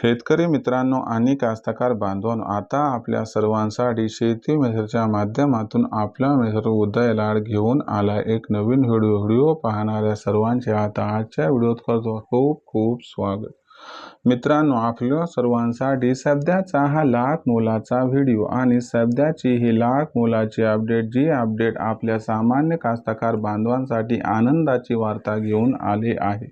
शेतकरी मित्रांनो आणि कास्तकार बांधवांनो आता आपल्या सर्वांसाठी शेती मेसरच्या माध्यमातून आपला मेसर उदय लाड घेऊन आला एक नवीन व्हिडिओ. व्हिडिओ पाहणाऱ्या सर्वांचे आता आजच्या व्हिडिओत करतो. खूप खूप स्वागत. मित्रांनो आपल्या सर्वांसाठी सध्याचा हा लाख मोलाचा व्हिडिओ आणि सध्याची ही लाख मोलाची अपडेट जी अपडेट आपल्या सामान्य कास्तकार बांधवांसाठी आनंदाची वार्ता घेऊन आली आहे.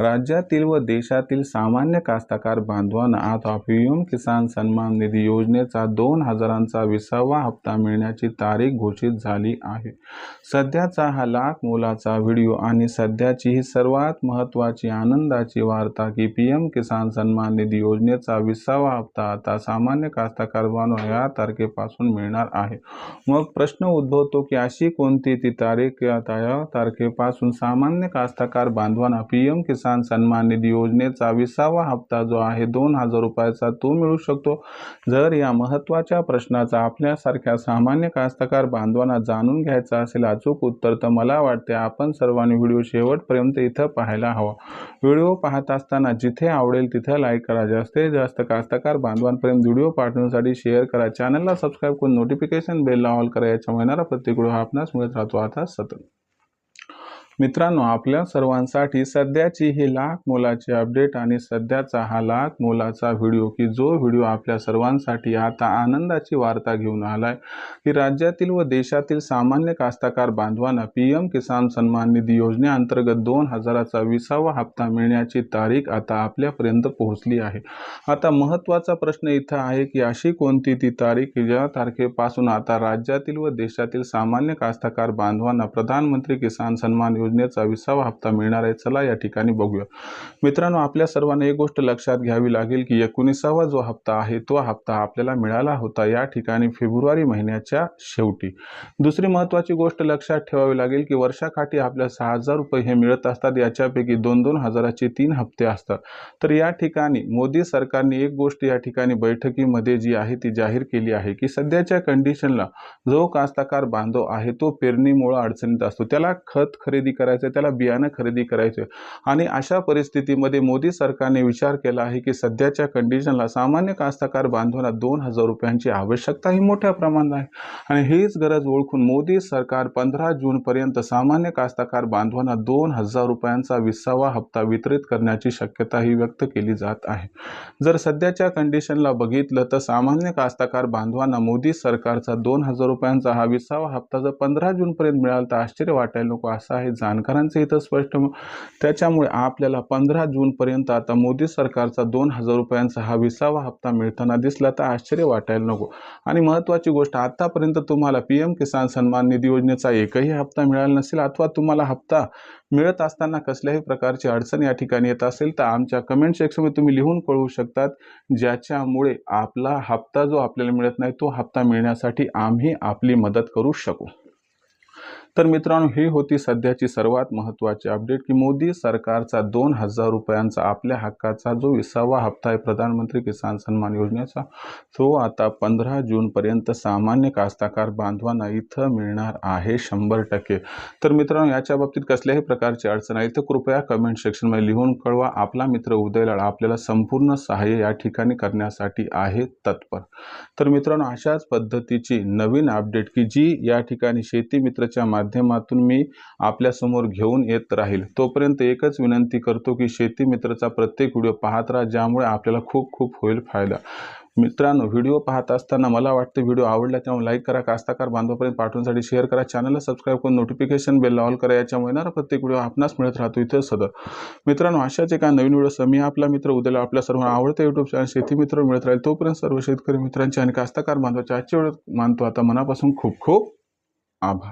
राज्यातील व देशातील सामान्य कास्तकार बांधवांना आता पी एम किसान सन्मान निधी योजनेचा दोन हजारांचा विसावा हप्ता मिळण्याची तारीख घोषित झाली आहे. सध्याचा हा लाख मोलाचा व्हिडिओ आणि सध्याची ही सर्वात महत्त्वाची आनंदाची वार्ता की पी एम किसान सन्मान निधी योजनेचा विसावा हप्ता आता सामान्य कास्तकार बांधव या तारखेपासून मिळणार आहे. मग प्रश्न उद्भवतो की अशी कोणती ती तारीख आता या तारखेपासून सामान्य कास्तकार बांधवांना पी एम किसान सन्मान निधी योजनेचा विसावा हप्ता जो आहे दोन हजार रुपयाचा तो मिळू शकतो? जर या महत्त्वाच्या प्रश्नाचा आपल्यासारख्या सामान्य कास्तकार बांधवांना जाणून घ्यायचा असेल अचूक उत्तर तर मला वाटते आपण सर्वांनी व्हिडिओ शेवटपर्यंत इथं पाहायला हवा. व्हिडिओ पाहत असताना जिथे आवडेल तिथं लाईक करा. जास्तीत जास्त कास्तकार बांधवांपर्यंत व्हिडिओ पाठवण्यासाठी शेअर करा. चॅनलला सबस्क्राईब करून नोटिफिकेशन बेलला ऑल करा. याच्या येणारा प्रत्येक व्हिडिओ हा आपणास मिळत राहतो. आता सतत. मित्रांनो आपल्या सर्वांसाठी सध्याची ही लाख मोलाची अपडेट आणि सध्याचा हा लाख मोलाचा व्हिडिओ की जो व्हिडिओ आपल्या सर्वांसाठी आता आनंदाची वार्ता घेऊन आलाय की राज्यातील व देशातील सामान्य कास्तकार बांधवांना पी एम किसान सन्मान निधी योजनेअंतर्गत दोन हजाराचा विसावा हप्ता मिळण्याची तारीख आता आपल्यापर्यंत पोहोचली आहे. आता महत्त्वाचा प्रश्न इथं आहे की अशी कोणती ती तारीख की ज्या तारखेपासून आता राज्यातील व देशातील सामान्य कास्तकार बांधवांना प्रधानमंत्री किसान सन्मान योजनेचा विसावा हप्ता मिळणार आहे. चला या ठिकाणी बघूया. मित्रांनो आपल्या सर्वांना एक गोष्ट लक्षात घ्यावी लागेल की एकोणीसावा जो हप्ता आहे तो हप्ता आपल्याला मिळाला होता या ठिकाणी फेब्रुवारी महिन्याच्या शेवटी. दुसरी महत्त्वाची गोष्ट लक्षात ठेवावी लागेल की वर्षाकाठी आपल्या सहा हजार रुपये हे मिळत असतात. याच्यापैकी दोन दोन हजाराचे तीन हप्ते असतात. तर या ठिकाणी मोदी सरकारने एक गोष्ट या ठिकाणी बैठकीमध्ये जी आहे ती जाहीर केली आहे की सध्याच्या कंडिशनला जो कास्तकार बांधव आहे तो पेरणीमुळं अडचणीत असतो. त्याला खत खरेदी करायचं त्याला बियाणं खरेदी करायचं आणि अशा परिस्थितीमध्ये मोदी सरकारने विचार केला आहे की सध्याच्या कंडिशनला सामान्य कास्तकार बांधवांना दोन हजार रुपयांची आवश्यकता ही मोठ्या प्रमाणात आहे. आणि हीच गरज ओळखून मोदी सरकार पंधरा जूनपर्यंत सामान्य कास्तकार बांधवांना दोन हजार रुपयांचा विसावा हप्ता वितरित करण्याची शक्यता ही व्यक्त केली जात आहे. जर सध्याच्या कंडिशनला बघितलं तर सामान्य कास्तकार बांधवांना मोदी सरकारचा दोन हजार रुपयांचा हा विसावा हप्ता जर पंधरा जूनपर्यंत मिळाला तर आश्चर्य वाटायला नको असं आहे जाणकारांचं इथं स्पष्ट त्याच्यामुळे आपल्याला पंधरा जूनपर्यंत आता मोदी सरकारचा दोन हजार रुपयांचा हा विसावा हप्ता मिळताना दिसला तर आश्चर्य वाटायला नको. आणि महत्त्वाची गोष्ट आतापर्यंत तुम्हाला पी एम किसान सन्मान निधी योजनेचा एकही हप्ता मिळाला नसेल अथवा तुम्हाला हप्ता मिळत असताना कसल्याही प्रकारची अडचण या ठिकाणी येत असेल तर आमच्या कमेंट सेक्शनमध्ये तुम्ही लिहून कळवू शकतात ज्याच्यामुळे आपला हप्ता जो आपल्याला मिळत नाही तो हप्ता मिळण्यासाठी आम्ही आपली मदत करू शकू. तर मित्रांनो ही होती सध्याची सर्वात महत्त्वाची अपडेट की मोदी सरकारचा दोन हजार रुपयांचा आपल्या हक्काचा जो विसावा हप्ता आहे प्रधानमंत्री किसान सन्मान योजनेचा तो आता पंधरा जूनपर्यंत सामान्य कास्तकार बांधवांना इथं मिळणार आहे शंभर टक्के. तर मित्रांनो याच्या बाबतीत कसल्याही प्रकारची अडचण आहे तर कृपया कमेंट सेक्शनमध्ये लिहून कळवा. आपला मित्र उदयलाळ आपल्याला संपूर्ण सहाय्य या ठिकाणी करण्यासाठी आहे तत्पर. तर मित्रांनो अशाच पद्धतीची नवीन अपडेट की जी या ठिकाणी शेती मित्रच्या माध्यमातून मी आपल्यासमोर घेऊन येत राहील. तोपर्यंत एकच विनंती करतो की शेती मित्रचा प्रत्येक व्हिडिओ पाहत राहा ज्यामुळे आपल्याला खूप खूप होईल फायदा. मित्रांनो व्हिडिओ पाहत असताना मला वाटतं व्हिडिओ आवडला त्यामुळे लाईक करा कास्ताकार बांधवापर्यंत पाठवण्यासाठी शेअर करा. चॅनलला सबस्क्राईब करून नोटिफिकेशन बेल ऑल करा याच्यामुळे येणारा प्रत्येक व्हिडिओ आपणास मिळत राहतो इथं सदर. मित्रांनो अशाच एका नवीन व्हिडिओ मी आपला मित्र उद्याला आपल्या सर्व आवडते युट्यूब चॅनल शेती मित्र मिळत राहील. तोपर्यंत सर्व शेतकरी मित्रांचे आणि कास्ताकार बांधवाचे आजच्या वेळेत मानतो. आता मनापासून खूप खूप आभार.